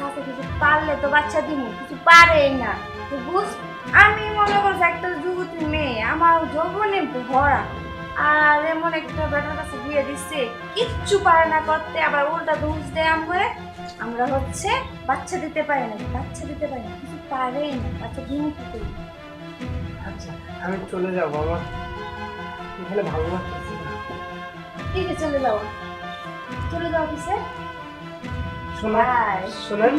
সাথে কিছু পারলে তো বাচ্চা দিব কিছু পারেই না। বুঝ আমি মনে করছি একটা যুবতী মেয়ে আমার যৌবনে ভরা। আর এমন একটা বেটার কাছে বিয়ে দিচ্ছে কিচ্ছু পারে না করতে আবার উল্টা দোষ দেয় আমরে আমরা হচ্ছে বাচ্চা দিতে পারি না বাচ্চা দিতে পারি না কিছু পারেই না বাচ্চা কি করি? আচ্ছা আমি চলে যাব আমার এখানে ভালো লাগতেছে ঠিক আছে চলে যাও। চলে যাও অফিসে। শোনেন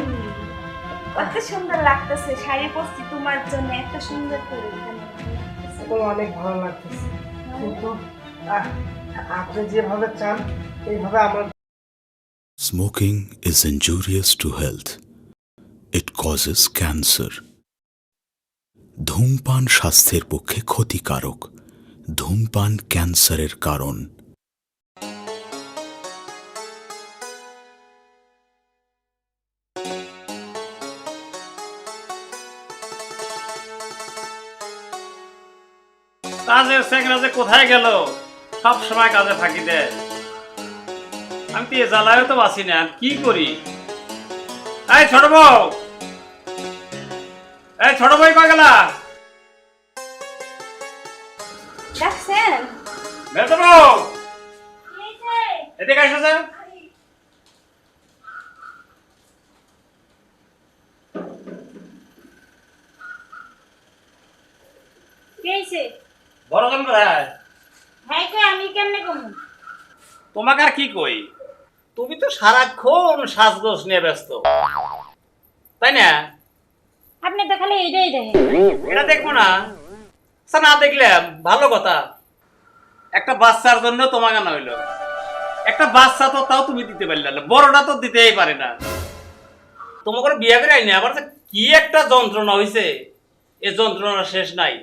কত সুন্দর লাগতেছে শাড়ি পরছি তোমার জন্য এত সুন্দর করে এখানে অনেক ভালো লাগতেছে। কিন্তু আপনি যেভাবে চান এইভাবে আমার Smoking is injurious to health. It causes cancer. ধূমপান স্বাস্থ্যের পক্ষে ক্ষতিকারক। ধূমপান ক্যান্সারের কারণ। কাজের স্যাংরা যে কোথায় গেল? সব সময় কাজে ফাঁকি দেয়। আমি তো এ জ্বালায়ও তো বাসি না কি করি? এই ছোট বউ! এই ছোট বই কয় গেলা? বউ! এদিকে কি হয়েছে বড় জন কোথায় হ্যাঁ কই আমি কেমনে কমু? তোমাকে আর কি কই? তুমি তো সারাক্ষণ সাজগোজ নিয়ে ব্যস্ত। তাই না? আপনি তো খালি এইটাই দেখেন। এটা দেখব না। আচ্ছা না দেখলে ভালো কথা। একটা বাচ্চার জন্য তোমাকে আনা হইল। একটা বাচ্চা তো তাও তুমি দিতে পারলে না। বড়টা তো দিতেই পারে না। তোমাকে বিয়ে করে আইনি? আবার কি একটা যন্ত্রণা হয়েছে এ যন্ত্রণা শেষ নাই।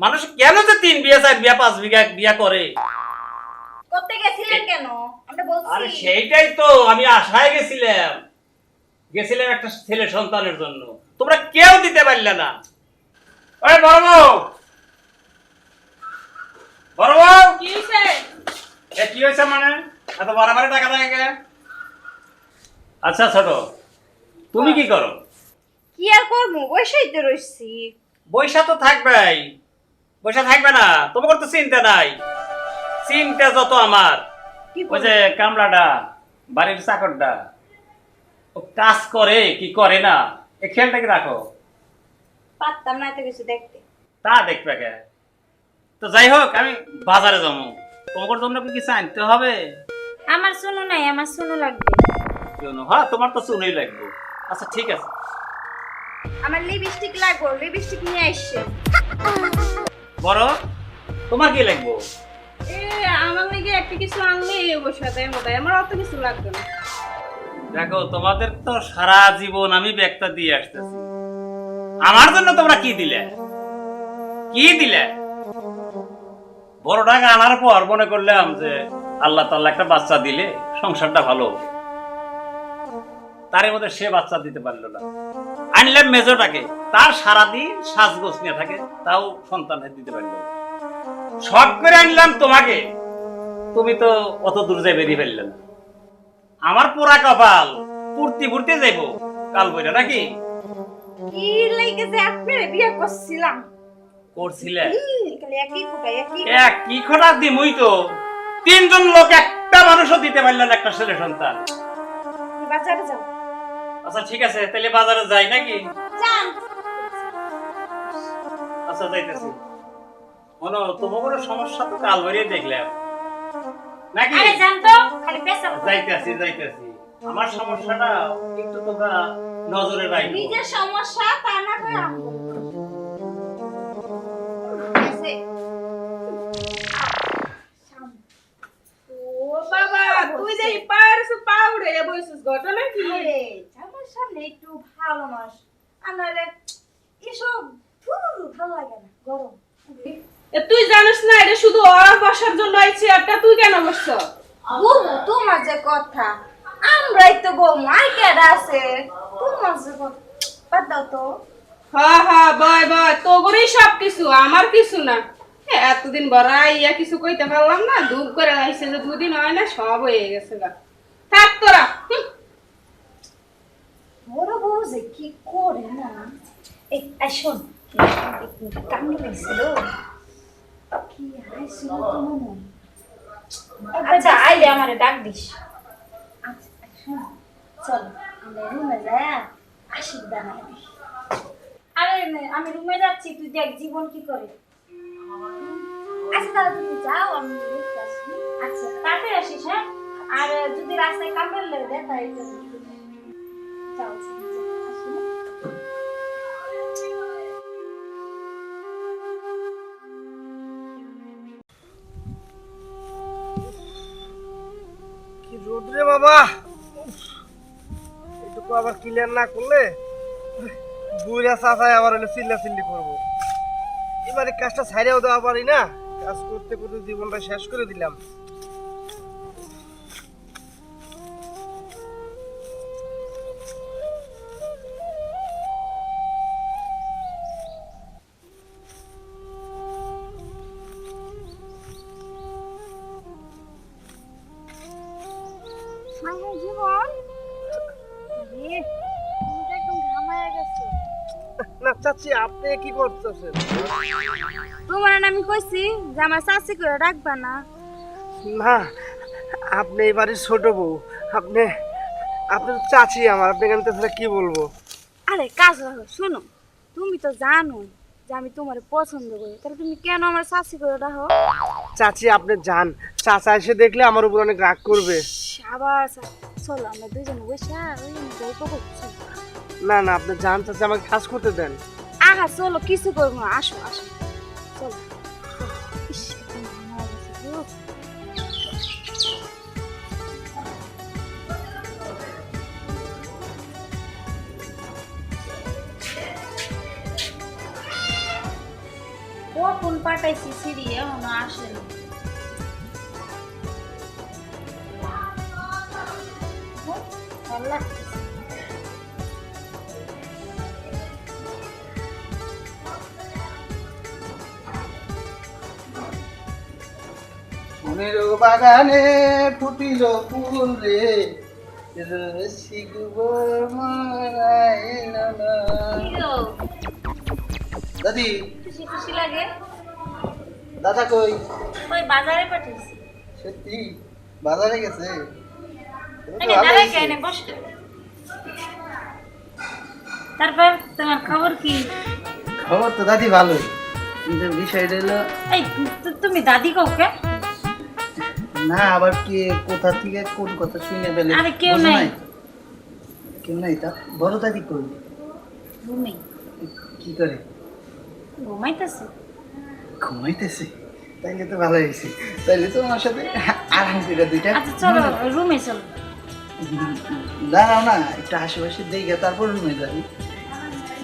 মানুষ কেন যে তিন বিয়ে চার বিয়া পাঁচ বিঘা বিয়া করে? করতে গেছিলেন কেন? আমরা আরে সেইটাই তো আমি আশায় গেছিলাম। গেছিলাম একটা ছেলে সন্তানের জন্য। তোমরা কেউ দিতে পারলে না। ওই বড় বউ বড় বউ কি এ কি মানে? এত বাড়াবাড়ি টাকা আচ্ছা ছোট তুমি কি করো? কি আর করব? বসেই তো রইছি। বৈশা তো থাকবেই। বৈশা থাকবে না তোমার তো চিন্তা নাই। চিন্তা যত আমার। কি ওই যে কামলাটা বাড়ির চাকরটা ও কাজ করে কি করে না? এ খেয়ালটাকে রাখো। পারতাম না এত কিছু দেখতে। তা দেখবে কে? তো যাই হোক আমি বাজারে যাব। তোমার জন্য কি কিছু আনতে হবে? আমার শুনো নাই আমার শুনো লাগবে। কেন হ্যাঁ তোমার তো শুনেই লাগবে। আচ্ছা ঠিক আছে। আমার লিপস্টিক লাগবে লিপস্টিক নিয়ে আসছে। বড় তোমার কি লাগবো? এ আমার নাকি একটা কিছু আনলে বসে তাই আমার অত কিছু লাগবে না। দেখো তোমাদের তো সারা জীবন আমি ব্যাগটা দিয়ে আসতেছি। আমার জন্য তোমরা কি দিলে? কি দিলে? বড় টাকা আনার পর মনে করলাম যে আল্লাহ তাল্লাহ একটা বাচ্চা দিলে সংসারটা ভালো। তার মধ্যে সে বাচ্চা দিতে পারল না। আনলাম মেজোটাকে তার সারাদিন সাজগোজ নিয়ে থাকে তাও সন্তান দিতে পারল শখ করে আনলাম তোমাকে তুমি তো অত দূর যাই বেরিয়ে ফেললে না। আমার পোড়া কপাল পূর্তি পূর্তি যাইব কাল বইটা নাকি? কি লাগে যে আপনার বিয়ে করছিলাম। করছিলে? এক কি খটা দিমুই তো। তিনজন লোক একটা মানুষও দিতে পারলেন একটা ছেলে সন্তান। বাজারে যাও। আচ্ছা ঠিক আছে তাহলে বাজারে যাই নাকি? আচ্ছা যাইতেছি। মনে তোমার সমস্যা তো কাল ভরিয়ে দেখলাম। নাকি? আরে যান তো খালি পেশা যাইতেছি যাইতেছি। আমার সমস্যাটা একটু তোমরা নজরে রাখব। নিজের সমস্যা তা না ভালো মাস আর নাহলে এসব ভালো লাগে না গরম। তুই জানিস না এটা শুধু ওর বসার জন্য এই চেয়ারটা তুই কেন বসছ? তোমার যে কথা আমরাই তো কেডা আছে। তোমার যে কথা বাদ দাও তো। হ্যাঁ হ্যাঁ বয় বয় তোগরই সব কিছু আমার কিছু না। এতদিন বড় ইয়া কিছু কইতে পারলাম না দুধ করে আইসে যে দুদিন হয় না সব হয়ে গেছে গা। থাক তোরা হুম। যে কি করে না এই শোন লাগছিল কি মনে আচ্ছা আইলে আমারে ডাক দিস। চল আমরা রুমে যাই আশিক বানাই আরে আমি রুমে যাচ্ছি তুই দেখ জীবন কি করে। আচ্ছা তাহলে তুমি যাও আমি আচ্ছা তাড়াতাড়ি আসিস হ্যাঁ? আর যদি রাস্তায় কামড় লেগে দেয় তাই রে বাবা? আবার ক্লিয়ার না করলে আবার চিল্লা চিল্লি করব। এবারে কাজটা ছাইড়েও দেওয়া পারি না? কাজ করতে করতে জীবনটা শেষ করে দিলাম। জীবন রে তুমি তো একদম ঘামায় গেছো। না চাচ্ছি আপনি কি করতেছেন? তোমার আমি কইছি যে আমার করে রাখবা না। না আপনি এই বাড়ির ছোট বউ। আপনি আপনি চাচি আমার তাছাড়া কি বলব? আরে কাজ রাখো শোনো তুমি তো জানো যে আমি তোমার পছন্দ করি। তাহলে তুমি কেন আমার শাসি করে রাখো চাচি আপনি যান। চাচা এসে দেখলে আমার উপর অনেক রাগ করবে। আবার চা- চলো আমরা দুজন বসে ওই গল্প করছি। না না আপনি যান চাচি আমাকে কাজ করতে দেন। আহা চলো কিছু করব না আসো আসো। চলো গো। কখন পাঠাইছি সিঁড়ি এখনও আসেনি। ভালো বাগানে ফুটিল ফুল রে। দাদি। খুশি খুশি লাগে? দাদা কই? বাজারে পাঠিয়েছি। সত্যি? বাজারে গেছে? ভালো তারপর তোমার খবর কি? খবর তো দাদি ভালোই। কিন্তু বিষয়টা হলো এই তুমি দাদি কাউকে? না আবার কি কোথা থেকে কোন কথা শুনে পেলে আরে কেউ নাই। কেউ নাই তা? বড় দাদি কই ঘুমি কি করে? ঘুমাইতেছে। ঘুমাইতেছে? তাইলে তো ভালো হয়েছে। তাইলে তো আমার সাথে আরাম করে দুইটা আচ্ছা চলো রুমে চলো। দাঁড়াও না একটু আশেপাশে দেখে তারপর রুমে যাবি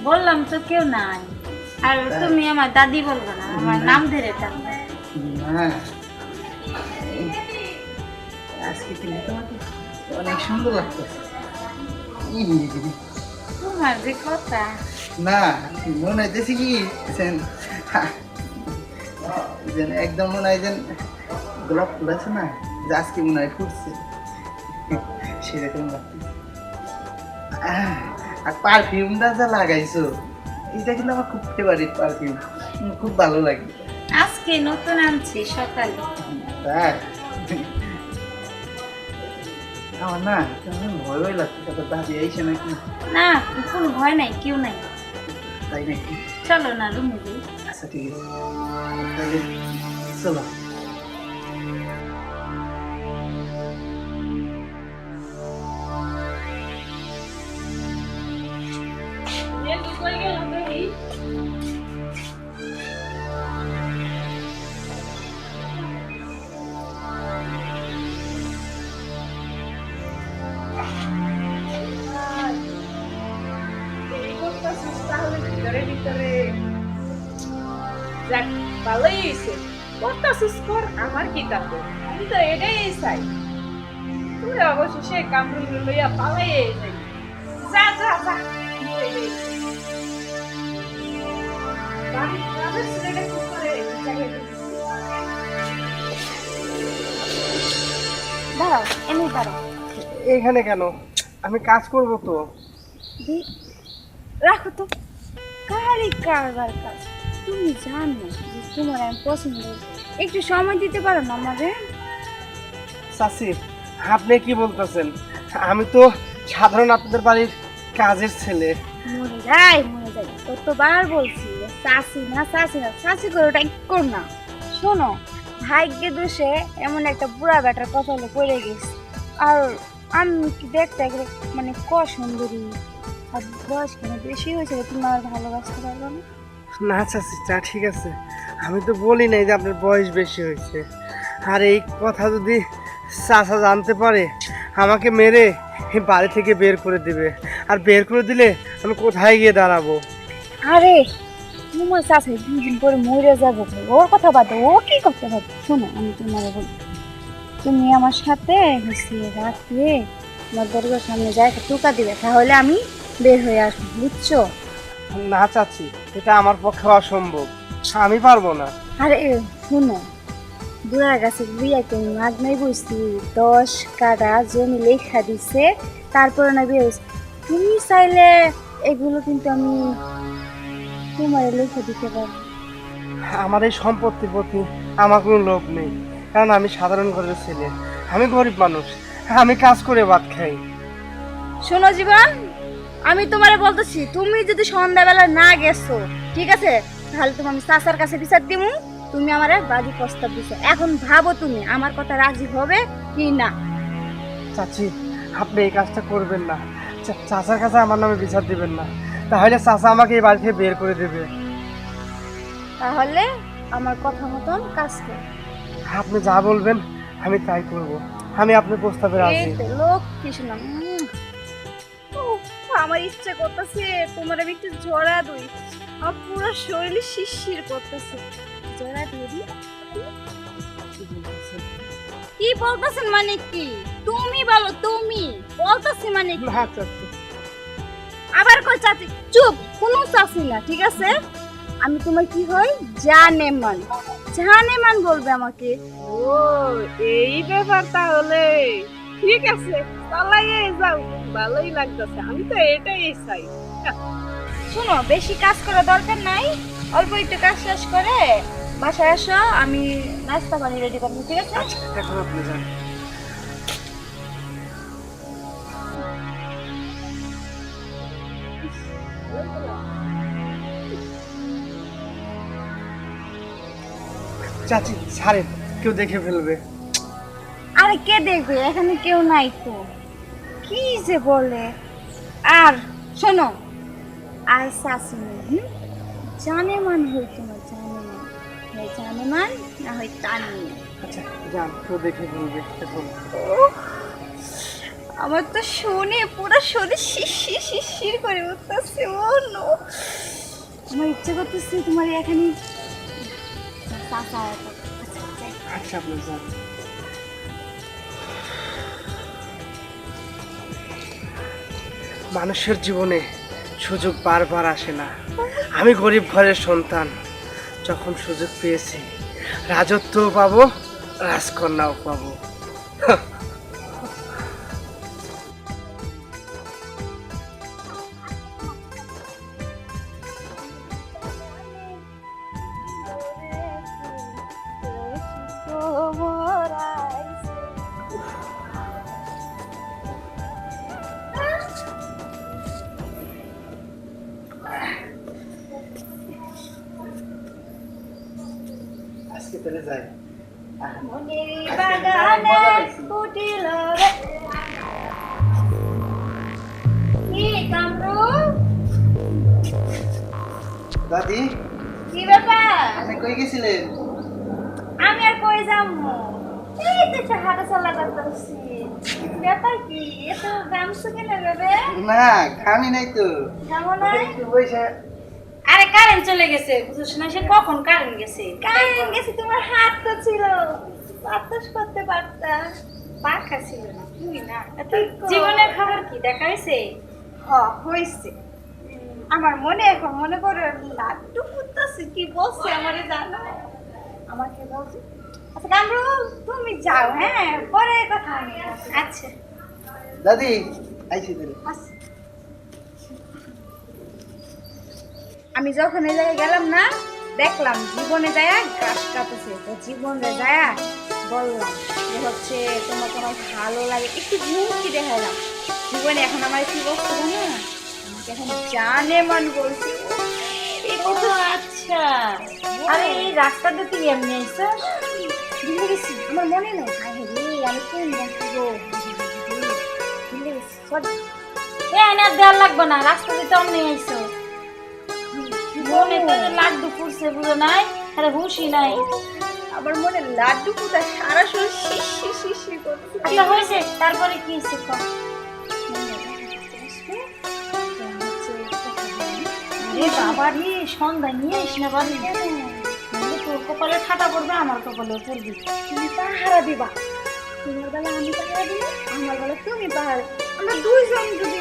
বললাম তো কেউ নাই। আর তুমি আমার দাদি বলব না আমার নাম ধরে ডাকবে না। আজকে কিন্তু তোমাকে অনেক সুন্দর লাগতেছে। তোমার যে কথা। না মনে হইতেছে কি? যেন যেন একদম মনে হয় যেন গোলাপ ফুল আছে না যে আজকে মনে হয় ফুটছে। সেরকম লাগতেছে। আর পারফিউমটা যা লাগাইছো এটা কিন্তু আমার খুব ফেভারিট পারফিউম খুব ভালো লাগে। আজকে নতুন আনছি সকালে। তাই? না কেমন ভয় ভয় লাগছে তারপর দাদি আইসে নাকি না কোনো ভয় নাই কেউ নাই তাই নাকি চলো না রুমে যাই আচ্ছা ঠিক আছে তাহলে চলো যাক ভালোই হয়েছে করতাছিস কর আমার কি তাতে আমি তো এটাই চাই। তুই অবশেষে কামড়ুল লইয়া পালাই যাই যা যা যা বাড়ি গ্রামের ছেলেটা কি করে জায়গায় দাঁড়াও এমনি দাঁড়াও। এখানে কেন? আমি কাজ করব তো। রাখো তো। কারি কারবার কাজ। তুমি জানো যে তোমার আমি পছন্দ একটু সময় দিতে পারো না আমাদের? চাচি আপনি কি বলতেছেন? আমি তো সাধারণ আপনাদের বাড়ির কাজের ছেলে। মরে যাই মরে যাই। কতবার বলছি চাষি না চাষি না চাষি করে ওটা কর না। শোনো ভাগ্যে দোষে এমন একটা বুড়া বেটার কপালে পড়ে গেছে। আর আমি কি দেখতে গেলে মানে ক সুন্দরী। আর বয়স কেন বেশি হয়েছে তুমি আর ভালোবাসতে পারবে না? না চাচি তা ঠিক আছে। আমি তো বলি নাই যে আপনার বয়স বেশি হয়েছে। আর এই কথা যদি চাচা জানতে পারে আমাকে মেরে বাড়ি থেকে বের করে দিবে। আর বের করে দিলে আমি কোথায় গিয়ে দাঁড়াবো? আরে তোমার চাষে দুই দিন পরে মরে যাব ওর কথা বাদ ও কি করতে পারবে শোনো আমি তোমার বলি তুমি আমার সাথে হচ্ছে রাত্রে আমার দরজার সামনে যাই টুকা দিবে তাহলে আমি বের হয়ে আসব বুঝছ? না চাচি। এটা আমার পক্ষে অসম্ভব। আমি পারব না। আরে শুনো। বুড়ার কাছে বিয়াকে আমি মাগনাই বুঝছি দশ কাটা জমি লেখা দিছে তারপরে না বিয়ে তুমি চাইলে এগুলো কিন্তু আমি তোমার লেখা দিতে পারব। আমার এই সম্পত্তির প্রতি আমার কোনো লোভ নেই। কারণ আমি সাধারণ ঘরের ছেলে। আমি গরিব মানুষ। আমি কাজ করে ভাত খাই। শোনো জীবন আমি তোমারে বলতেছি তুমি যদি সন্ধ্যাবেলা না গেছো ঠিক আছে? তাহলে তুমি আমি চাচার কাছে বিচার দিমু তুমি আমার বাড়ি প্রস্তাব দিছো। এখন ভাবো তুমি আমার কথা রাজি হবে কি না? চাচি আপনি এই কাজটা করবেন না। চাচার কাছে আমার নামে বিচার দিবেন না। তাহলে চাচা আমাকে এই বাড়ি থেকে বের করে দেবে। তাহলে আমার কথা মতন কাজ কর। আপনি যা বলবেন আমি তাই করব। আমি আপনার প্রস্তাবে রাজি। লোক কি শুনলাম উম। উফ, আমার ইচ্ছে করতেছে তোমার আমি একটু জড়া দুই। আমার পুরো শরীরে শিরশির করতেছে। জড়া দিয়ে দিই কি বলতেছেন মানে কি? তুমি বলো তুমি বলতেছি মানে কি? চাচি। আবার কই চাচি? চুপ কোনো চাচি না ঠিক আছে? আমি তোমার কি হই জানে মান জানে মান বলবে আমাকে। ও এই ব্যাপার তাহলে। ঠিক আছে চালাইয়ে যাও। ভালোই লাগতেছে। আমি তো এটাই চাই। শোনো বেশি কাজ করা দরকার নাই। অল্প একটু কাজ শেষ করে বাসায় আসো আমি নাস্তা পানি রেডি করব ঠিক আছে? আচ্ছা এখন আপনি যান। চাচি ছাড়েন কেউ দেখে ফেলবে। আরে কে দেখবে? এখানে কেউ নাই তো। কি যে বলে? আর শোনো আর শাশি হুম? জানে মান হই তোমার জানে মান হয় জানে মান না হয় টানি আচ্ছা যান কেউ দেখে এখন আমার তো শুনে পুরো শরীর শিরশির শিরশির করে উঠতেছে ও নো। আমার ইচ্ছে করতেছে তোমার এখানে চাচা আচ্ছা যাই। মানুষের জীবনে সুযোগ বারবার আসে না। আমি গরিব ঘরের সন্তান, যখন সুযোগ পেয়েছি, রাজত্বও পাবো, রাজকন্যাও পাবো। তাহলে যাই? দাদি কি ব্যাপার আপনি কই গেছিলেন? আমি আর কই যাব? এই তো একটু হাঁটা চলা করতেছি। ব্যাপার কি? এত গামছু কেন বেবে না খানি নাই তো। যাব না একটু বসে আরে কারেন্ট চলে গেছে। বুঝছ না সে কখন কারেন্ট গেছে? কারেন্ট গেছে তোমার হাত তো ছিল। বাতাস করতে পারতা। পাখা ছিল না তুই না। জীবনের খবর কি দেখা হয়েছে? হ হয়েছে। আমার মনে এখন মনে করে লাড্ডু ফুটতেছে কি বলছে আমারে জানো? আমাকে বলছে আচ্ছা কামরু তুমি যাও হ্যাঁ? পরে কথা আচ্ছা। দাদি আইছি তাহলে। আচ্ছা। আমি যখন এই জায়গায় গেলাম না দেখলাম জীবনে যায় গাছ কাটতেছে। তো জীবনে যায় বললাম যে হচ্ছে তোমার তোমার ভালো লাগে একটু ঝুঁকি দেখালাম। জীবনে এখন আমার কি বস্তু না আমাকে এখন জানে মন কত আচ্ছা। আরে এই রাস্তাটা তুই এমনি আইসো ভুলে গেছি আমার মনে নেই। হায় রে আমি কোন বলব ভুলে গেছি দেওয়ার লাগবে না রাস্তা দিতে অমনি আইসো মনে যে লাড্ডু ফুটছে বুঝো নাই? আরে হুশি নাই। আমার মনে লাড্ডু পুতা সারা শরীর শিশি শিশি করছে আচ্ছা হয়েছে। তারপরে কি হয়েছে আরে বাবা রে সন্ধ্যা নিয়ে আইস না বাড়ি। তোর কপালে ঠাটা পড়বে আমার কপালে পড়বি। তুমি পাহারা দিবা। তোমার বেলা আমি পাহারা দিই আমার বেলা তুমি পাহারা আমরা দুইজন যদি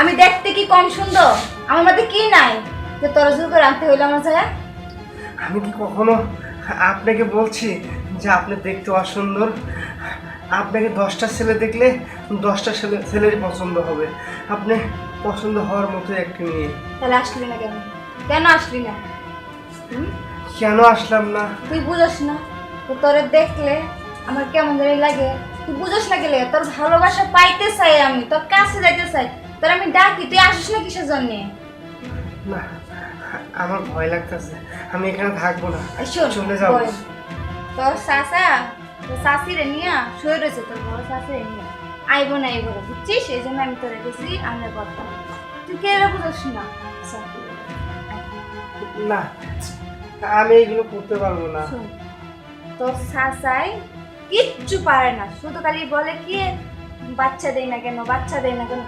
আমি দেখতে কি কম সুন্দর? আমার মধ্যে কি নাই? যে তোর জুতো রানতে হইল আমার যায়া আমি কি কখনো আপনাকে বলছি যে আপনি দেখতে অসুন্দর? আপনাকে দশটা ছেলে দেখলে দশটা ছেলে ছেলেরই পছন্দ হবে। আপনি পছন্দ হওয়ার মতো একটি মেয়ে। তাহলে আসলি না কেন? কেন আসলি না? কেন আসলাম না? তুই বুঝাস না। তোরে দেখলে আমার কেমন জানি লাগে। তুই বুঝোস না গেলে তোর ভালোবাসা পাইতে চাই আমি তোর কাছে যাইতে চাই। তোর আমি ডাকি তুই আসিস না কিসের জন্যে? না আমার ভয় লাগতেছে আমি এখানে থাকব না। চলে যাব। তোর তোর শাশিরে নিয়া শুয়ে রয়েছে তোর বড় শাশিরে নিয়া আইব না আইব না বুঝছিস? এই জন্য আমি তোরে গেছি আমার কথা তুই কে বুঝোস না? না আমি এগুলো করতে পারব না। তোর শাসাই কিচ্ছু পারে না। শুধু খালি বলে কি, বাচ্চা দেয় না কেন, বাচ্চা দেয় না কেন?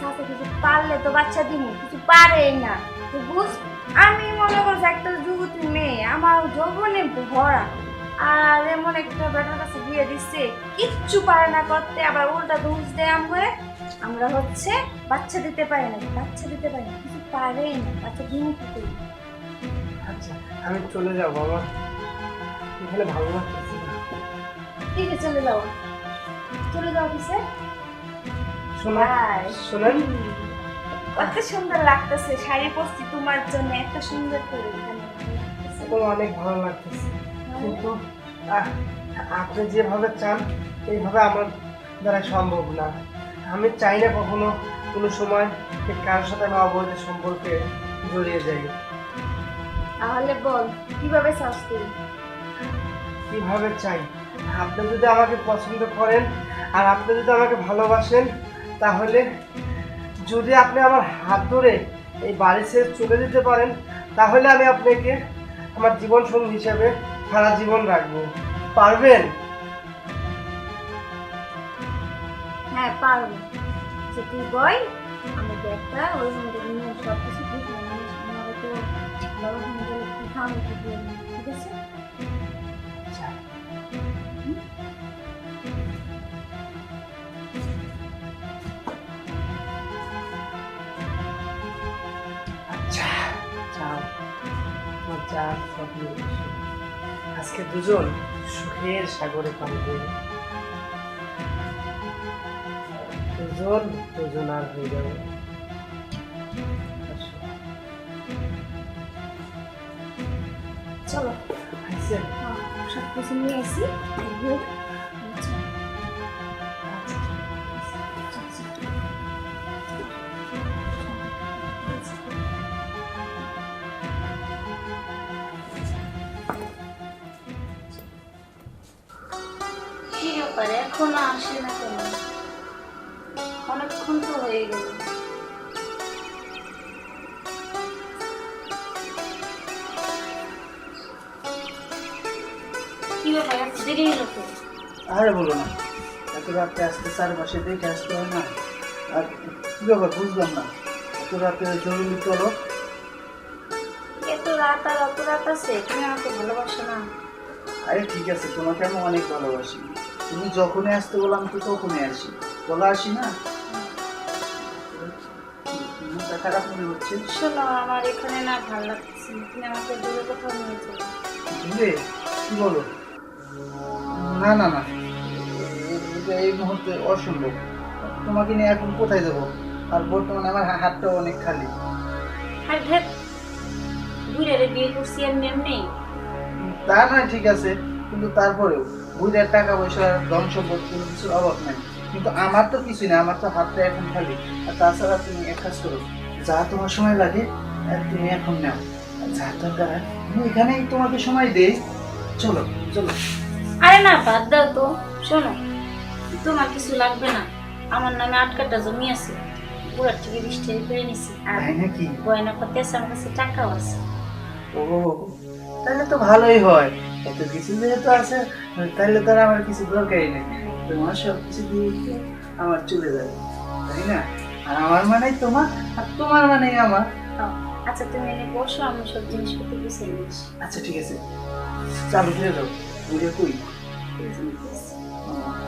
শাসা কিছু পারলে তো বাচ্চা দিব কিছু পারে না। আমি মনে করছি একটা যুবতী মেয়ে, আমার যৌবনে ভরা। আর এমন একটা ব্যাটার কাছে বিয়ে দিচ্ছে কিচ্ছু পারে না করতে, আবার উল্টা দোষ দেয় আমরে। আমরা হচ্ছে বাচ্চা দিতে পারি না, বাচ্চা দিতে পারি না, কিছু পারেই না, বাচ্চা দিন আচ্ছা আমি চলে যাব এখানে ভালো লাগতেছে না ঠিক আছে চলে যাও। চলে যাও অফিসে. শোনেন কত সুন্দর লাগতেছে শাড়ি পরছি তোমার জন্য এত সুন্দর করে এখানে অনেক ভালো লাগতেছে। কিন্তু আপনি যেভাবে চান এইভাবে আমার দ্বারা সম্ভব না। আমি চাই না কখনো কোনো সময় কারোর সাথে আমি অবৈধ সম্পর্কে জড়িয়ে যাই। তাহলে বল কীভাবে চাস তুই? কীভাবে চাই? আপনি যদি আমাকে পছন্দ করেন আর আপনি যদি আমাকে ভালোবাসেন, তাহলে যদি আপনি আমার হাত ধরে এই বাড়ি ছেড়ে চলে যেতে পারেন, তাহলে আমি আপনাকে আমার জীবন সঙ্গী হিসেবে সারা জীবন রাখব। পারবেন? হ্যাঁ পারব। যে তুই বই ওই সব কিছু ঠিক যাও তোমার যা স্বপ্ন আজকে দুজন সুখের সাগরে পান দুজন দুজন আর হয়ে যাবে চলো আইসেন? হ্যাঁ, সব কিছু নিয়ে আসি। তো আরে বলো না এত রাতে আসতে চারপাশে দেখে আসতে হয় না। আর কি ব্যাপার বুঝলাম না। এত রাতে জরুরি চলো এত রাত আর অত রাত আছে তুমি আমাকে ভালোবাসো না। আরে ঠিক আছে তোমাকে আমি অনেক ভালোবাসি। তুমি যখনই আসতে বললাম তো তখনই আসি। বলা আসি না? খারাপ মনে হচ্ছে। শোনো আমার এখানে না ভালো লাগছে তুমি আমাকে দূরে কোথাও নিয়ে চলো বুঝলে কি বলো? না না না। এটা এই মুহূর্তে অসম্ভব। তোমাকে নিয়ে এখন কোথায় যাব? আর বর্তমানে আমার হা- হাতটাও অনেক খালি। আর ভেদ ঘুরে বিয়ে করছি এমনি এমনি তা নয় ঠিক আছে। কিন্তু তারপরেও বুঝের টাকা পয়সা ধন সম্পদ কোনো কিছুর অভাব নাই। কিন্তু আমার তো কিছুই না আমার তো হাতটা এখন খালি। আর তাছাড়া তুমি এক কাজ করো যা তোমার সময় লাগে আর তুমি এখন নাও। যা দরকার আমি এখানেই তোমাকে সময় দেই। চলো চলো। আরে না বাদ দাও তো। শোনো তোমার কিছু লাগবে না। আমার নামে আট কাটা জমি আছে। বুড়ার থেকে বৃষ্টি করে নিছি। আর গয়না পাতি আছে আমার কাছে টাকাও আছে। ও তাহলে তো ভালোই হয়। এত কিছু যেহেতু আছে তাহলে তো আমার কিছু দরকারই নেই। তোমার সব কিছু দিয়ে আমার চলে যাবে তাই না? আর আমার মানে তোমার আর তোমার মানে আমার। আচ্ছা তুমি এনে বসো আমি সব জিনিসপত্র গুছিয়ে নিচ্ছি। আচ্ছা ঠিক আছে। চালু করে দাও। বুঝে কই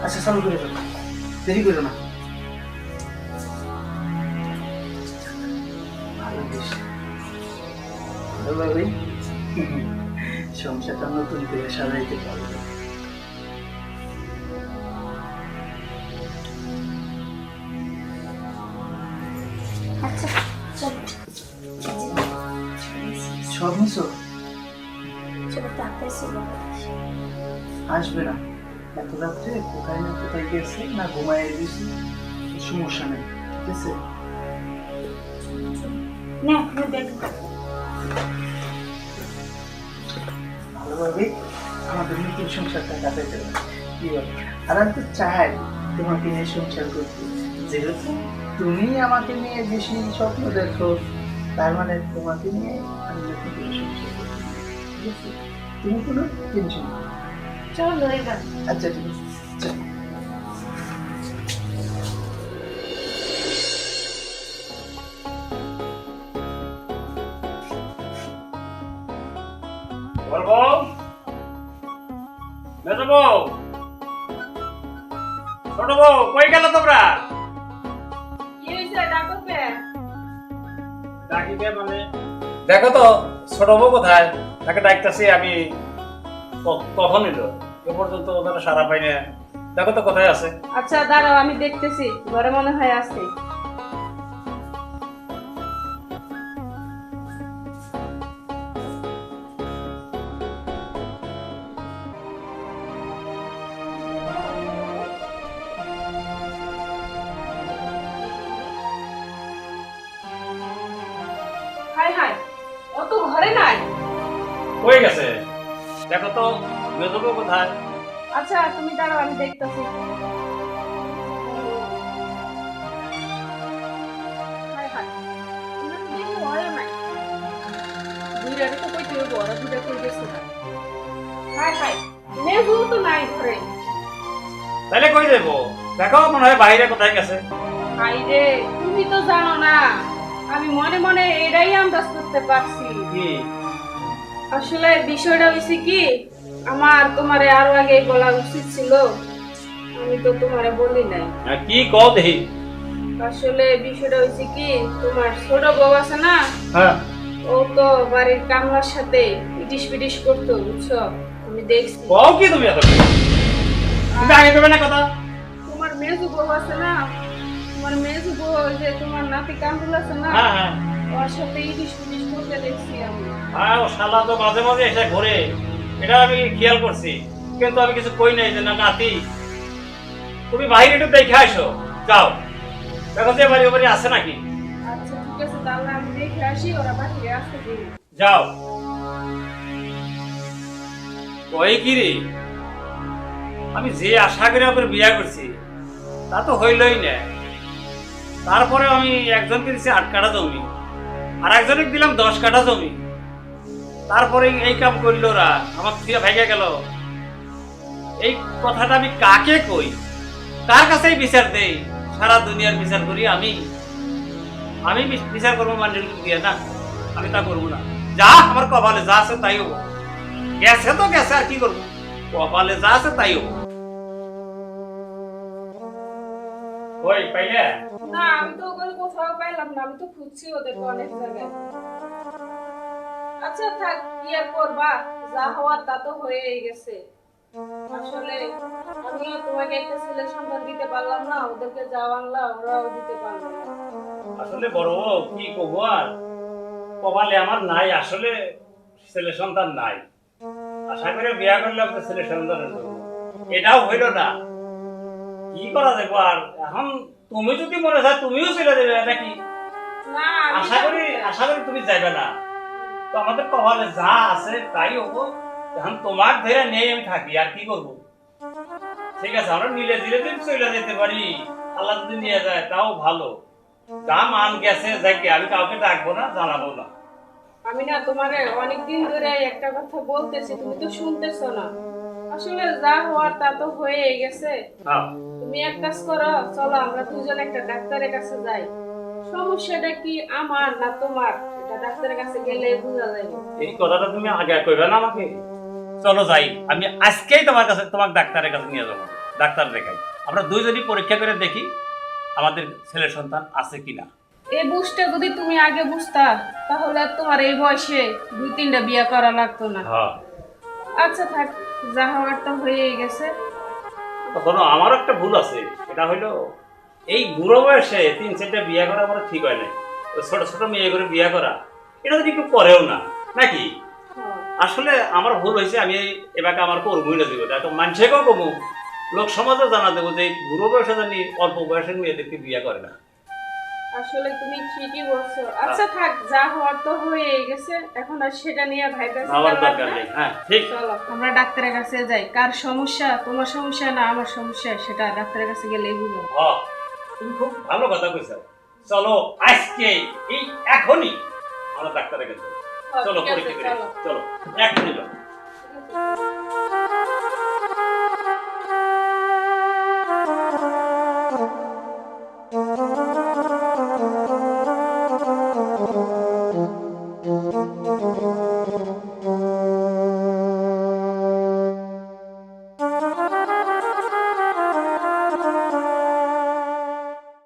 আচ্ছা চালু করে দাও। দেরি করো না। ভালো বেশ ভালো ভাবে সংসারটা নতুন করে সাজাইতে পারবে। আচ্ছা সব মিশো চলো আসবে না। এত রাত্রে কোথায় না কোথায় গেছে না ঘুমায় দিয়েছি সমস্যা নেই ঠিক আছে? না ভালোভাবে আমাদের নতুন সংসারটা কাটাইতে হবে? আর আমি তো চাই তোমাকে নিয়ে সংসার করতে। যেহেতু তুমি আমাকে নিয়ে বেশি স্বপ্ন দেখো তার মানে তোমাকে নিয়ে আমি নতুন সংসার করতে। ঠিক আছে? তুমি কোনো টেনশন চলো এবার আচ্ছা ঠিক আছে। ছোট বউ কই গেল তোমরা? মানে? দেখো তো ছোট বউ কোথায়? তাকে ডাকতেছি, আমি কখন এলো। এ পর্যন্ত ওদের সারা পাই না দেখো তো কোথায় আছে। আচ্ছা দাঁড়াও, আমি দেখতেছি। ঘরে মনে হয় আছে। বউ কোথায়? আচ্ছা তুমি দাঁড়াও আমি দেখতেছি। হাই হাই তুমি তো দেখি ঘরে নাই। দুইটারে তো কইতে হইব ওরা দুইটা কই গেছে না। হাই হাই মেঘু তো নাই ঘরে। তাহলে কই যাব? দেখো মনে হয় বাইরে কোথায় গেছে। হাই রে তুমি তো জানো না। আমি মনে মনে এটাই আন্দাজ করতে পারছি। আসলে বিষয়টা হয়েছে কি আমার তোমারে আরও আগে বলা উচিত ছিল। আমি তো তোমারে বলি নাই। আর কি কও দেখি আসলে বিষয়টা হয়েছে কি তোমার ছোট বউ আছে না হ্যাঁ। ও তো বাড়ির কামলার সাথে ইটিস পিটিস করতো বুঝছ? আমি দেখছি। কও কি তুমি এত তুমি আগে করবে না কথা। তোমার মেজু বউ আছে না তোমার মেজু বউ যে তোমার নাতি কামরুল আছে না হ্যাঁ হ্যাঁ। ওর সাথে ইটিস পিটিস করতে দেখছি আমি। ও শালা তো মাঝে মাঝে এসে ঘুরে। এটা আমি খেয়াল করছি। কিন্তু আমি কিছু কই নাই যে না নাতি তুমি বাইরে একটু দেখে আসো। যাও। দেখো যে বাড়ি ও বাড়ি আছে নাকি? আচ্ছা ঠিক আছে তাহলে আমি দেখে আসি ওরা বাড়ি আসতে যাও। ওই কি রে? আমি যে আশা করে ওপরে বিয়া করছি তা তো হইলই না। তারপরে আমি একজনকে দিচ্ছি আট কাঠা জমি আর একজনকে দিলাম দশ কাঠা জমি। তারপরে এই কাম করল ওরা, আমার ফিরে ভেঙে গেল। এই কথাটা আমি কাকে কই? কার কাছেই বিচার দেই? সারা দুনিয়ার বিচার করি আমি। আমি বিচার করব মানে দিয়ে, না? আমি তা করব না। যা আমার কপালে যা আছে তাই হব গেছে তো গেছে, আর কি করব? কপালে যা আছে তাই হব না, আমি তো ওখানে কোথাও পাইলাম না, আমি তো খুঁজছি ওদেরকে অনেক জায়গায়। আচ্ছা থাক কি আর করবা? যা হওয়ার তা তো হয়েই গেছে। আসলে আমিও তোমাকে একটা ছেলে সন্তান দিতে পারলাম না ওদেরকে যা বাংলা ওরাও দিতে পারল না। আসলে বড় কি আর? কপালে আমার নাই আসলে ছেলে সন্তান নাই। আশা করে বিয়া করলে আপনার ছেলে সন্তানের জন্য এটাও হইল না। কি করা যাব আর? এখন তুমি যদি মনে হয় তুমিও চলে যাবে নাকি? না আশা করি আশা করি তুমি যাবে না। তো আমাদের কপালে যা আছে তাই হব। এখন তোমার ধরে নেই আমি থাকি আর কি করব? ঠিক আছে আমরা মিলে ধীরে ধীরে চলে যেতে পারি। আল্লাহ যদি নিয়ে যায় তাও ভালো। যা মান গেছে যাকে আমি কাউকে ডাকবো না জানাব না। আমি না তোমারে অনেকদিন ধরে একটা কথা বলতেছি তুমি তো শুনতেছো না। আসলে যা হওয়ার তা তো হয়ে গেছে। হ্যাঁ। তুমি এক কাজ করো চলো আমরা দুজন একটা ডাক্তারের কাছে যাই। সমস্যাটা কি আমার না তোমার? ডাক্তারের কাছে গেলে বোঝা যাবে এই কথাটা তুমি আগে কইবে না আমাকে? চলো যাই আমি আজকেই তোমার কাছে তোমার ডাক্তারের কাছে নিয়ে যাব। ডাক্তার দেখাই। আমরা দুইজনই পরীক্ষা করে দেখি আমাদের ছেলে সন্তান আছে কিনা। এই বুঝটা যদি তুমি আগে বুঝতা তাহলে তোমার এই বয়সে দুই তিনটা বিয়ে করা লাগতো না। হ্যাঁ। আচ্ছা থাক যা হওয়ার তো হয়েই গেছে। তখন আমার একটা ভুল আছে। এটা হইল এই বুড়ো বয়সে তিন চারটা বিয়ে করা আমার ঠিক হয় না ওই ছোট ছোট মেয়ে করে বিয়ে করা এটা যদি কেউ করেও না নাকি? আসলে আমার ভুল হয়েছে আমি এবারে আমার কর্মই না দিব। তো মানুষকেও কমু লোক সমাজও জানা দেবো যে বুড়ো বয়সে জানি অল্প বয়সের মেয়েদেরকে বিয়ে করে না। আসলে তুমি ঠিকই বলছো। আচ্ছা থাক যা হওয়ার তো হয়েই গেছে এখন আর সেটা নিয়ে আমার দরকার নেই। হ্যাঁ ঠিক। চলো। আমরা ডাক্তারের কাছে যাই। কার সমস্যা? তোমার সমস্যা না আমার সমস্যা সেটা ডাক্তারের কাছে গেলেই বুঝো হ তুমি খুব ভালো কথা কইছো। চলো আজকে এই এখনই আমরা ডাক্তারের কাছে চলো পরীক্ষা করে চলো। এখনই চলো।